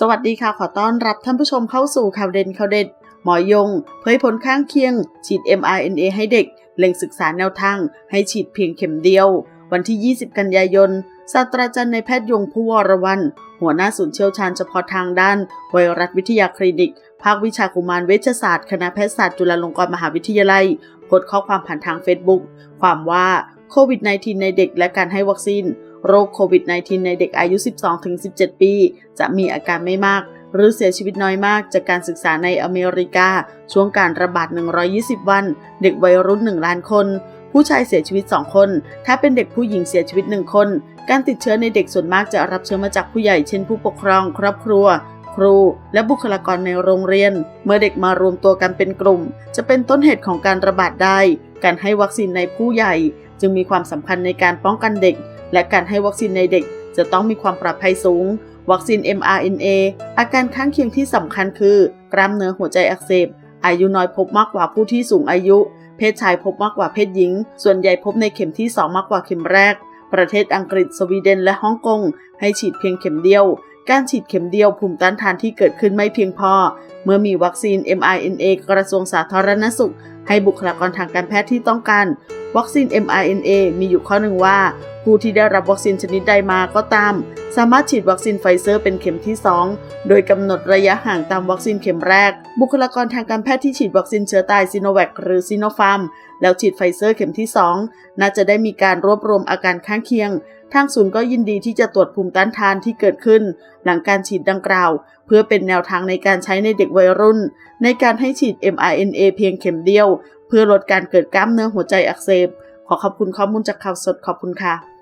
สวัสดีค่ะ ขอต้อนรับท่านผู้ชมเข้าสู่ข่าวเด่นข่าวเด็ด หมอยง เผยผลข้างเคียง ฉีด mRNA ให้เด็ก เล็งศึกษาแนวทาง ให้ฉีดเพียงเข็มเดียว วันที่ 20 กันยายนศาสตราจารย์ในแพทย์ยงผู้วรวัน หัวหน้าศูนย์เชี่ยวชาญเฉพาะทางด้าน ไวรัสวิทยาคลินิก ภาควิชากุมารเวชศาสตร์ คณะแพทยศาสตร์จุฬาลงกรณ์มหาวิทยาลัยโพสต์ข้อความผ่านทางเฟซบุ๊กความว่าโควิด -19 ในเด็กและการให้วัคซีน โรคโควิด -19 ในเด็กอายุ 12-17 ปี จะมีอาการไม่มาก หรือเสียชีวิตน้อยมากจากการศึกษาในอเมริกา ช่วงการระบาด 120 วัน เด็กวัยรุ่น 1 ล้านคน ผู้ชายเสียชีวิต 2 คน ถ้าเป็นเด็กผู้หญิงเสียชีวิต 1 คน การติดเชื้อในเด็กส่วนมากจะรับเชื้อมาจากผู้ใหญ่เช่นผู้ปกครอง ครอบครัวครูและบุคลากรในโรงเรียน เมื่อเด็กมารวมตัวกันเป็นกลุ่ม จะเป็นต้นเหตุของการระบาดได้ การให้วัคซีนในผู้ใหญ่ จึงมีความสำคัญในการป้องกันเด็ก และการให้วัคซีนในเด็กจะต้องมีความปลอดภัยสูง วัคซีน mRNA อาการข้างเคียงที่สำคัญคือ กล้ามเนื้อหัวใจอักเสบ อายุน้อยพบมากกว่าผู้ที่สูงอายุ เพศชายพบมากกว่าเพศหญิง ส่วนใหญ่พบในเข็มที่ 2 มากกว่าเข็มแรก ประเทศอังกฤษ สวีเดน และฮ่องกง ให้ฉีดเพียงเข็มเดียว การฉีดเข็มเดียวภูมิต้านทานที่เกิดขึ้นไม่เพียงพอ เมื่อมีวัคซีน mRNA กระทรวงสาธารณสุข ให้บุคลากรทางการแพทย์ที่ต้องการ วัคซีน mRNA มีอยู่ข้อหนึ่งว่า ผู้ที่ได้รับวัคซีนชนิดใดมาก็ตาม สามารถฉีดวัคซีนไฟเซอร์เป็นเข็มที่ 2 โดยกำหนดระยะห่างตามวัคซีนเข็มแรก บุคลากรทางการแพทย์ที่ฉีดวัคซีนเชื้อตายซีโนแวคหรือซีโนฟาร์มแล้วฉีดไฟเซอร์เข็มที่ 2 น่าจะได้มีการรวบรวมอาการข้างเคียง ทางศูนย์ก็ยินดีที่จะตรวจภูมิต้านทานที่เกิดขึ้น หลังการฉีดดังกล่าว เพื่อเป็นแนวทางในการใช้ในเด็กวัยรุ่น ในการให้ฉีด mRNA เพียงเข็มเดียว เพื่อลดการเกิดกล้ามเนื้อหัวใจอักเสบ ขอขอบคุณข้อมูลจากข่าวสดขอบคุณค่ะ